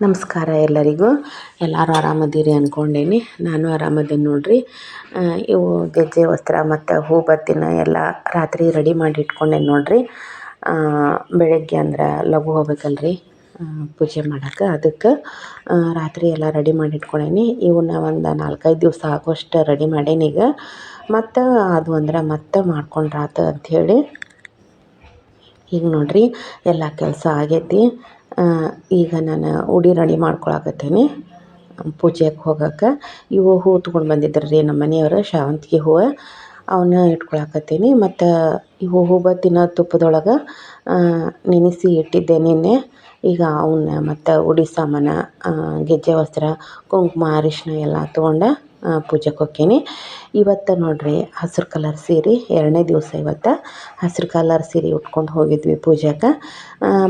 ನಮಸ್ಕಾರ ಎಲ್ಲರಿಗೂ. ಎಲ್ಲರೂ ಆರಾಮದೀರಿ ಅಂದ್ಕೊಂಡೇನಿ ನಾನು ಆರಾಮದೀನಿ ನೋಡಿರಿ. ಇವು ಗೆಜ್ಜೆ, ವಸ್ತ್ರ ಮತ್ತು ಹೂಬತ್ತಿನ ಎಲ್ಲ ರಾತ್ರಿ ರೆಡಿ ಮಾಡಿ ಇಟ್ಕೊಂಡೇನಿ ನೋಡಿರಿ. ಬೆಳಗ್ಗೆ ಅಂದ್ರೆ ಲಘು ಹೋಗ್ಬೇಕಲ್ರಿ. ಪೂಜೆ ಮಾಡೋಕ್ಕೆ ಅದಕ್ಕೆ ರಾತ್ರಿ ಎಲ್ಲ ರೆಡಿ ಮಾಡಿ ಇಟ್ಕೊಂಡೇನಿ. ಇವನ್ನ ಒಂದು ನಾಲ್ಕೈದು ದಿವಸ ಆಗೋಷ್ಟು ರೆಡಿ ಮಾಡೇನಿ ಈಗ. ಮತ್ತು ಅದು ಅಂದ್ರೆ ಮತ್ತೆ ಮಾಡ್ಕೊಂಡ್ರಾತು ಅಂಥೇಳಿ ಈಗ ನೋಡಿರಿ. ಎಲ್ಲ ಕೆಲಸ ಆಗೈತಿ. ಈಗ ನಾನು ಉಡಿ ರೆಡಿ ಮಾಡ್ಕೊಳಕತ್ತೀನಿ. ಪೂಜೆಗೆ ಹೋಗಕ್ಕೆ ಇವು ಹೂ ತೊಗೊಂಡು ಬಂದಿದ್ರು ರೀ ನಮ್ಮ ಮನೆಯವರು, ಶಾವಂತ್ಗೆ ಹೂವು. ಅವನ್ನ ಇಟ್ಕೊಳಕತ್ತೀನಿ. ಮತ್ತು ಇವು ತಿನ್ನೋ ತುಪ್ಪದೊಳಗೆ ನೆನೆಸಿ ಇಟ್ಟಿದ್ದೆ ನಿನ್ನೆ. ಈಗ ಅವನ್ನ ಮತ್ತು ಉಡಿ ಸಾಮಾನು ಗೆಜ್ಜೆ ವಸ್ತ್ರ, ಕುಂಕುಮ ಅರಿಶಿನ ಎಲ್ಲ ತೊಗೊಂಡು ಪೂಜೆಗೆ ಹೋಕ್ಕೀನಿ ಇವತ್ತು ನೋಡ್ರಿ ಹಸಿರು ಕಲರ್ ಸೀರೆ, ಎರಡನೇ ದಿವಸ ಇವತ್ತು ಹಸಿರು ಕಲರ್ ಸೀರೆ ಉಟ್ಕೊಂಡು ಹೋಗಿದ್ವಿ ಪೂಜೆಗೆ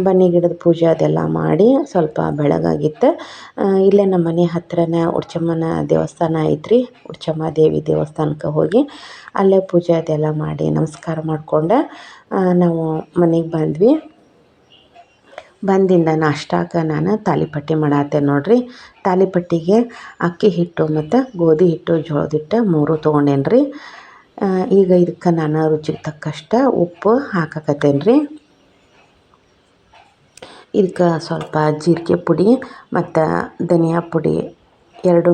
ಬನ್ನಿ ಗಿಡದ ಪೂಜೆ ಅದೆಲ್ಲ ಮಾಡಿ ಸ್ವಲ್ಪ ಬೆಳಗಾಗಿತ್ತು. ಇಲ್ಲೇ ನಮ್ಮ ಮನೆ ಹತ್ರನೇ ಉಡ್ಚಮ್ಮನ ದೇವಸ್ಥಾನ ಐತ್ರಿ. ಉಡ್ಚಮ್ಮ ದೇವಿ ದೇವಸ್ಥಾನಕ್ಕೆ ಹೋಗಿ ಅಲ್ಲೇ ಪೂಜೆ ಅದೆಲ್ಲ ಮಾಡಿ ನಮಸ್ಕಾರ ಮಾಡ್ಕೊಂಡು ನಾವು ಮನೆಗೆ ಬಂದ್ವಿ. ಬಂದಿಂದ ನಾಷ್ಟಾಕ್ಕೆ ನಾನು ತಾಲಿಪಟ್ಟಿ ಮಾಡತ್ತೆ ನೋಡಿರಿ. ತಾಲಿಪಟ್ಟಿಗೆ ಅಕ್ಕಿ ಹಿಟ್ಟು ಮತ್ತು ಗೋಧಿ ಹಿಟ್ಟು ಜೋಳದ ಹಿಟ್ಟು ಮೂರು ತೊಗೊಂಡೇನಿ ರೀ ಈಗ ಇದಕ್ಕೆ ನಾನು ರುಚಿಗೆ ತಕ್ಕಷ್ಟು ಉಪ್ಪು ಹಾಕಕತ್ತೇನೆ ರೀ ಇದಕ್ಕೆ ಸ್ವಲ್ಪ ಜೀರಿಗೆ ಪುಡಿ ಮತ್ತು ಧನಿಯಾ ಪುಡಿ ಎರಡೂ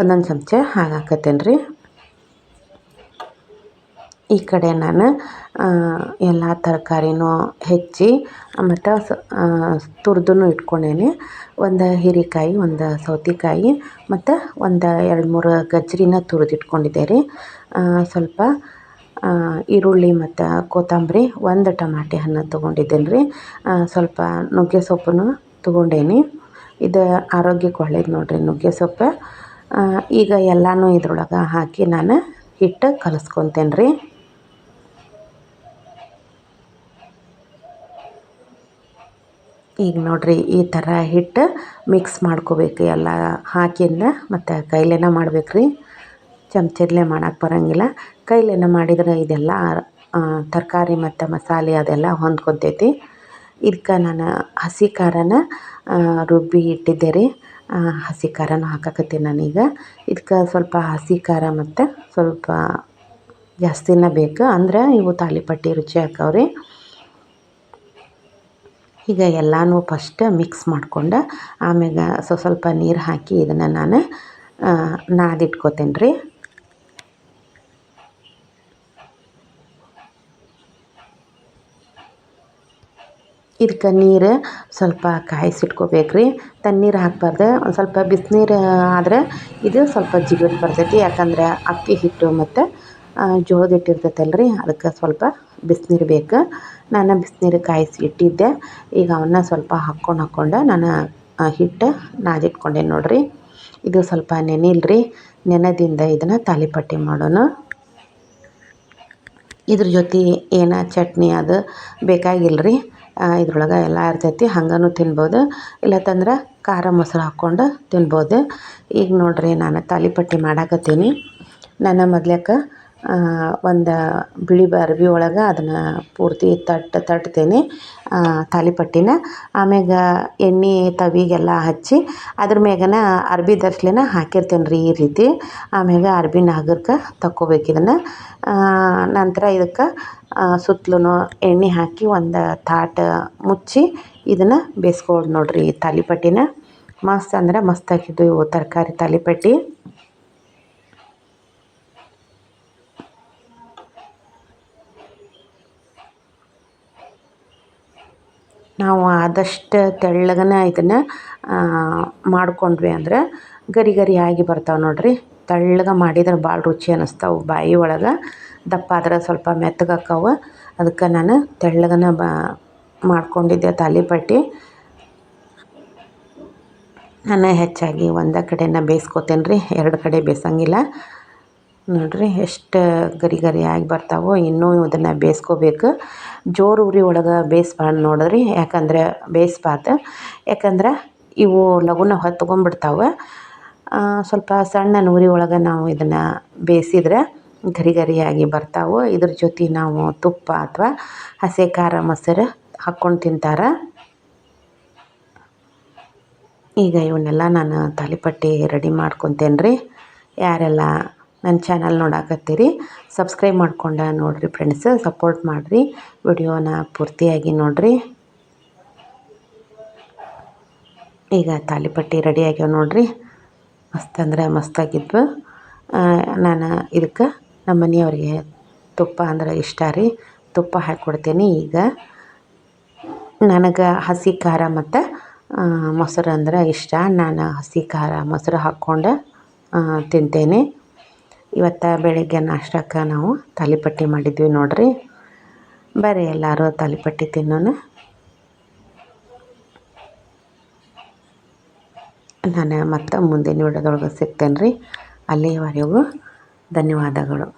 ಒಂದೊಂದು ಚಮಚ ಹಾಕಕತ್ತೇನೆ ರೀ ಈ ಕಡೆ ನಾನು ಎಲ್ಲ ತರಕಾರಿನೂ ಹೆಚ್ಚಿ, ಮತ್ತು ತುರಿದೂ ಇಟ್ಕೊಂಡೇನಿ. ಒಂದು ಹೀರೆಕಾಯಿ, ಒಂದು ಸೌತೆಕಾಯಿ, ಮತ್ತು ಒಂದು ಎರಡು ಮೂರು ಗಜ್ಜರಿನ ತುರಿದು ಇಟ್ಕೊಂಡಿದ್ದೆ ರೀ ಸ್ವಲ್ಪ ಈರುಳ್ಳಿ ಮತ್ತು ಕೊತ್ತಂಬರಿ, ಒಂದು ಟಮಾಟೆ ಹಣ್ಣು ತೊಗೊಂಡಿದ್ದೇನೆ ರೀ ಸ್ವಲ್ಪ ನುಗ್ಗೆ ಸೊಪ್ಪನ್ನು ತೊಗೊಂಡೇನಿ. ಇದು ಆರೋಗ್ಯಕ್ಕೆ ಒಳ್ಳೇದು ನೋಡಿರಿ ನುಗ್ಗೆ ಸೊಪ್ಪು. ಈಗ ಎಲ್ಲನೂ ಇದ್ರೊಳಗೆ ಹಾಕಿ ನಾನು ಹಿಟ್ಟು ಕಲಸ್ಕೊತೇನೆ ರೀ ಈಗ ನೋಡಿರಿ ಈ ಥರ ಹಿಟ್ಟು ಮಿಕ್ಸ್ ಮಾಡ್ಕೋಬೇಕು ಎಲ್ಲ ಹಾಕಿಂದ ಮತ್ತು ಕೈಲೇನ ಮಾಡ್ಬೇಕು ರೀ ಚಮಚದಲ್ಲೇ ಮಾಡಕ್ಕೆ ಬರೋಂಗಿಲ್ಲ. ಕೈಲೇನ ಮಾಡಿದ್ರೆ ಇದೆಲ್ಲ ತರಕಾರಿ ಮತ್ತು ಮಸಾಲೆ ಅದೆಲ್ಲ ಹೊಂದ್ಕೊತೈತಿ. ಇದಕ್ಕೆ ನಾನು ಹಸಿ ಖಾರನ ರುಬ್ಬಿ ಇಟ್ಟಿದ್ದೆ ರೀ ಹಸಿ ಖಾರನೂ ಹಾಕಕತ್ತೀನಿ ನಾನೀಗ. ಇದಕ್ಕೆ ಸ್ವಲ್ಪ ಹಸಿ ಖಾರ ಮತ್ತು ಸ್ವಲ್ಪ ಜಾಸ್ತಿನೇ ಬೇಕು. ಅಂದ್ರೆ ಇವು ತಾಲಿಪಟ್ಟಿ ರುಚಿ ಆಕ್ಕವೆ ಈಗ ಎಲ್ಲನೂ ಫಸ್ಟ್ ಮಿಕ್ಸ್ ಮಾಡ್ಕೊಂಡು ಆಮ್ಯಾಗ ಸ್ವಲ್ಪ ಸ್ವಲ್ಪ ನೀರು ಹಾಕಿ ಇದನ್ನು ನಾನು ನಾದಿಟ್ಕೋತೇನೆ ರೀ. ಇದಕ್ಕೆ ನೀರು ಸ್ವಲ್ಪ ಕಾಯಿಸಿಟ್ಕೋಬೇಕು ರೀ. ತಣ್ಣೀರು ಹಾಕ್ಬಾರ್ದು, ಒಂದು ಸ್ವಲ್ಪ ಬಿಸಿನೀರು ಆದರೆ ಇದು ಸ್ವಲ್ಪ ಜಿಗುಟು ಬರ್ತೈತಿ, ಯಾಕಂದ್ರೆ ಅಕ್ಕಿ ಹಿಟ್ಟು ಮತ್ತು ಜೋಳದ ಹಿಟ್ಟು ಇರ್ತೈತಲ್ಲ ಅದಕ್ಕೆ ಸ್ವಲ್ಪ ಬಿಸಿನೀರು ಬೇಕು. ನಾನು ಬಿಸಿನೀರು ಕಾಯಿಸಿ ಇಟ್ಟಿದ್ದೆ. ಈಗ ಅವನ್ನ ಸ್ವಲ್ಪ ಹಾಕ್ಕೊಂಡು ಹಾಕ್ಕೊಂಡು ನಾನು ಹಿಟ್ಟು ನಾದಿಟ್ಕೊಂಡೆ ನೋಡಿರಿ. ಇದು ಸ್ವಲ್ಪ ನೆನಿಲ್ರಿ. ನೆನದಿಂದ ಇದನ್ನು ತಾಲಿಪಟ್ಟಿ ಮಾಡೋಣ. ಇದ್ರ ಜೊತೆ ಏನು ಚಟ್ನಿ ಅದು ಬೇಕಾಗಿಲ್ಲ ರೀ ಇದ್ರೊಳಗೆ ಎಲ್ಲ ಇರ್ತೈತಿ ಹಂಗೂ ತಿನ್ಬೋದು. ಇಲ್ಲತ್ತಂದ್ರೆ ಖಾರ ಮೊಸರು ಹಾಕ್ಕೊಂಡು ತಿನ್ಬೋದು. ಈಗ ನೋಡಿರಿ, ನಾನು ತಾಲಿಪಟ್ಟಿ ಮಾಡಾಕತ್ತೀನಿ. ನಾನು ಮೊದ್ಲೇಕ ಒಂದು ಬಿಳಿ ಅರ್ವಿ ಒಳಗೆ ಅದನ್ನು ಪೂರ್ತಿ ತಟ್ಟು, ತಟ್ತೀನಿ ತಾಲಿಪಟ್ಟಿನ ಆಮ್ಯಾಗ ಎಣ್ಣೆ ತವಿಗೆಲ್ಲ ಹಚ್ಚಿ ಅದ್ರ ಮ್ಯಾಗನ ಅರ್ಬಿ ದರ್ಸ್ಲೆನ ಹಾಕಿರ್ತೇನೆ ರೀ ಈ ರೀತಿ. ಆಮ್ಯಾಗ ಅರ್ಬಿ ಹಗರ್ಕ ತಕ್ಕೋಬೇಕು ಇದನ್ನು. ನಂತರ ಇದಕ್ಕೆ ಸುತ್ತಲೂ ಎಣ್ಣೆ ಹಾಕಿ ಒಂದು ತಾಟ ಮುಚ್ಚಿ ಇದನ್ನು ಬೇಯಿಸ್ಕೊಳ್ಳೋದು ನೋಡಿರಿ ತಾಲಿಪಟ್ಟಿನ ಮಸ್ತ್ ಅಂದ್ರೆ ಮಸ್ತ್ ಆಗಿದ್ದು ಇವು ತರಕಾರಿ ತಾಲಿಪಟ್ಟಿ ನಾವು ಆದಷ್ಟು ತೆಳ್ಳಗನ ಇದನ್ನು ಮಾಡಿಕೊಂಡ್ವಿ ಅಂದ್ರೆ ಗರಿ ಗರಿಯಾಗಿ ಬರ್ತಾವೆ ನೋಡಿರಿ. ತೆಳ್ಳಗೆ ಮಾಡಿದ್ರೆ ಭಾಳ ರುಚಿ ಅನ್ನಿಸ್ತಾವೆ ಬಾಯಿ ಒಳಗೆ. ದಪ್ಪ ಆದ್ರೆ ಸ್ವಲ್ಪ ಮೆತ್ತಗಾಕ್ಕವೆ ಅದಕ್ಕೆ ನಾನು ತೆಳ್ಳಗನ ಬ, ಮಾಡ್ಕೊಂಡಿದ್ದೆ ತಾಲಿಪಟ್ಟಿ ನಾನು ಹೆಚ್ಚಾಗಿ ಒಂದೇ ಕಡೆನ ಬೇಯಿಸ್ಕೊತೇನೆ ರೀ ಎರಡು ಕಡೆ ಬೇಯಿಸಂಗಿಲ್ಲ ನೋಡಿರಿ ಎಷ್ಟು ಗರಿ ಗರಿಯಾಗಿ ಬರ್ತಾವೋ ಇನ್ನೂ ಇದನ್ನು ಬೇಯಿಸ್ಕೋಬೇಕು. ಜೋರು ಉರಿ ಒಳಗೆ ಬೇಯಿಸ್ಬಾರ್ದು ನೋಡಿರಿ, ಯಾಕಂದ್ರೆ ಬೇಯಿಸ್ಬಾರ್ದು ಯಾಕಂದ್ರೆ ಇವು ಲಘುನ ಹೊತ್ಕೊಂಡ್ಬಿಡ್ತಾವೆ. ಸ್ವಲ್ಪ ಸಣ್ಣ ಉರಿ ಒಳಗೆ ನಾವು ಇದನ್ನು ಬೇಯಿಸಿದ್ರೆ ಗರಿ ಗರಿಯಾಗಿ ಬರ್ತಾವೆ. ಇದ್ರ ಜೊತೆ ನಾವು ತುಪ್ಪ ಅಥವಾ ಹಸಿ, ಖಾರ, ಮೊಸರು ಹಾಕ್ಕೊಂಡು ತಿಂತಾರೆ. ಈಗ ಇವನ್ನೆಲ್ಲ ನಾನು ತಾಲಿಪಟ್ಟಿ ರೆಡಿ ಮಾಡ್ಕೊತೇನೆ ರೀ ಯಾರೆಲ್ಲ ನನ್ನ ಚಾನಲ್ ನೋಡಾಕತ್ತೀರಿ. ಸಬ್ಸ್ಕ್ರೈಬ್ ಮಾಡ್ಕೊಂಡು ನೋಡಿರಿ ಫ್ರೆಂಡ್ಸ್ ಸಪೋರ್ಟ್ ಮಾಡಿರಿ. ವಿಡಿಯೋನ ಪೂರ್ತಿಯಾಗಿ ನೋಡಿರಿ. ಈಗ ತಾಲಿಪಟ್ಟಿ ರೆಡಿ ಆಗ್ಯಾವ ನೋಡಿರಿ. ಮಸ್ತ್ ಅಂದ್ರೆ ಮಸ್ತಾಗಿದ್ವು ನಾನು ಇದಕ್ಕೆ ನಮ್ಮ ಮನೆಯವ್ರಿಗೆ ತುಪ್ಪ ಅಂದ್ರೆ ಇಷ್ಟ ರೀ. ತುಪ್ಪ ಹಾಕ್ಕೊಡ್ತೀನಿ ಈಗ. ನನಗೆ ಹಸಿ ಖಾರ ಮತ್ತು ಮೊಸರು ಅಂದ್ರೆ ಇಷ್ಟ. ನಾನು ಹಸಿ ಖಾರ ಮೊಸರು ಹಾಕ್ಕೊಂಡು ತಿಂತೇನೆ. ಇವತ್ತು ಬೆಳಿಗ್ಗೆ ನಾಷ್ಟಕ್ಕೆ ನಾವು ತಾಲಿಪಟ್ಟಿ ಮಾಡಿದ್ವಿ ನೋಡ್ರಿ. ಬರ್ರಿ ಎಲ್ಲರೂ ತಾಲಿಪಟ್ಟಿ ತಿನ್ನೋಣ. ನಾನು ಮತ್ತೆ ಮುಂದಿನ ವಿಡಿಯೋದೊಳಗೆ ಸಿಗ್ತೇನೆ ರೀ ಅಲ್ಲಿವರೆಗೂ ಧನ್ಯವಾದಗಳು.